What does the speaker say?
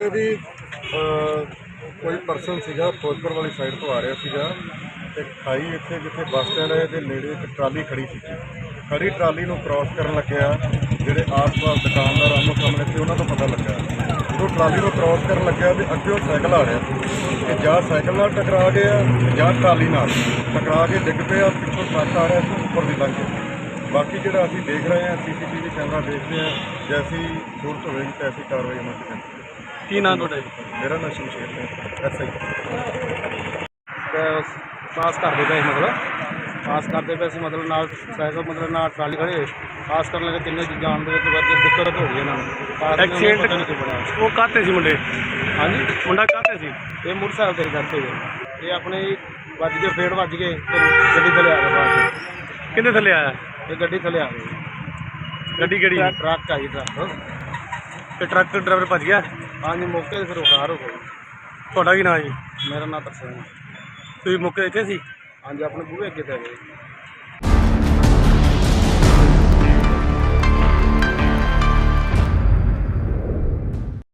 ਇਹ ਕੋਈ ਪਰਸਨ ਸੀਗਾ, ਫਿਰੋਜ਼ਪੁਰ ਵਾਲੀ ਸਾਈਡ ਤੋਂ ਆ ਰਿਹਾ ਸੀਗਾ ਤੇ ਖਾਈ ਇੱਥੇ ਜਿੱਥੇ ਬੱਸ ਸਟੈਂਡ ਹੈ ਦੇ ਨੇੜੇ ਇੱਕ ਟਰਾਲੀ ਖੜੀ ਸੀ। ਖੜੀ ਟਰਾਲੀ ਨੂੰ ਕ੍ਰਾਸ ਕਰਨ ਲੱਗਿਆ, ਜਿਹੜੇ ਆਸ-ਪਾਸ ਦੁਕਾਨਦਾਰ ਆਮੋ ਸਾਹਮਣੇ ਸੀ, ਉਹਨਾਂ ਤੋਂ ਪਤਾ ਲੱਗਾ। ਜਦੋਂ ਟਰਾਲੀ ਨੂੰ ਕ੍ਰਾਸ ਕਰਨ ਲੱਗਿਆ ਤੇ ਅੱਗੇ ਉਹ ਸਾਈਕਲ ਆ ਰਿਹਾ ਸੀ। ਤੇ ਜਾਂ ਸਾਈਕਲ ਨਾਲ ਟਕਰਾ ਗਿਆ ਤੇ ਜਾਂ ਟਰਾਲੀ ਨਾਲ। ਟਕਰਾ ਕੇ ਡਿੱਗ ਪਿਆ, ਪਿੱਛੋਂ ਟਰੱਕ ਆ ਰਿਹਾ ਸੀ, ਉੱਪਰ ਦੀ ਲੰਘ ਗਿਆ ਬਾਕੀ ਜਿਹੜਾ ਅਸੀਂ ਦੇਖ ਰਹੇ ਹਾਂ ਸੀਸੀਟੀਵੀ ਕੈਮਰਾ ਦੇਖਦੇ ਹਾਂ, ਜੈਸੀ ਜ਼ਰੂਰਤ ਹੋਵੇਗੀ, ਤੈਸੀ ਕਾਰਵਾਈ ਅਮਲ ਚ ਕਰਾਂਗੇ ਕੀ ਨਾਮ ਤੁਹਾਡਾ ਜੀ? ਮੇਰਾ ਨਾਮ ਸ਼ਮਸ਼ੇਰ ਸਿੰਘ ਐਸਆਈ ਤੇ ਪਾਸ ਕਰਦੇ ਪਏ ਸੀ ਮਤਲਬ? ਪਾਸ ਕਰਦੇ ਪਏ ਸੀ ਮਤਲਬ ਨਾਲ ਸਾਈਕਲ ਮਤਲਬ ਨਾਲ ਟਰਾਲੀ ਖੜੇ ਪਾਸ ਕਰਨ ਲੱਗੇ ਤਿੰਨੇ ਜਾਣ ਦੇ ਵਿੱਚ ਵਰਗੇ ਦਿੱਕਤ ਹੋ ਗਈ ਇਹਨਾਂ ਨੂੰ। ਪਾਸ ਕਰਨ ਨੂੰ Accident- ਪਤਾ ਨਹੀਂ ਕੀ ਬਣਿਆ ਉਹ ਕਾਹਤੇ ਸੀ ਮੁੰਡੇ? ਹਾਂਜੀ? ਮੁੰਡਾ ਕਾਹਤੇ ਸੀ? ਇਹ ਮੋਟਰਸਾਈਕਲ ਤੇ ਕਰਦੇ ਗਏ ਇਹ ਆਪਣੇ ਵੱਜ ਕੇ ਫੇੜ ਵੱਜ ਗਏ ਤੇ ਗੱਡੀ ਥੱਲੇ ਆ ਗਏ ਬਾਅਦ। ਕਿੰਨੇ ਥੱਲੇ ਆਇਆ? ਇਹ ਗੱਡੀ ਥੱਲੇ ਆ ਗਈ। ਗੱਡੀ ਕਿਹੜੀ? ਟਰੱਕ- ਟਰੱਕ ਆਈ ਟਰੱਕ। ਤੇ ਟਰੱਕ ਡਰਾਈਵਰ ਭੱਜ ਗਿਆ? ਹਾਂਜੀ ਮੌਕੇ ਤੇ ਫਿਰ ਉਹ ਕਾਰ ਹੋ ਗਈ ਤੁਹਾਡਾ ਕੀ ਨਾਮ ਜੀ? ਮੇਰਾ ਨਾਮ ਤਰਸੇਮ। ਤੁਸੀਂ ਮੌਕੇ ਇੱਥੇ ਸੀ? ਹਾਂਜੀ ਆਪਣੇ ਬੂਹੇ ਅੱਗੇ ਤੇ ਗਏ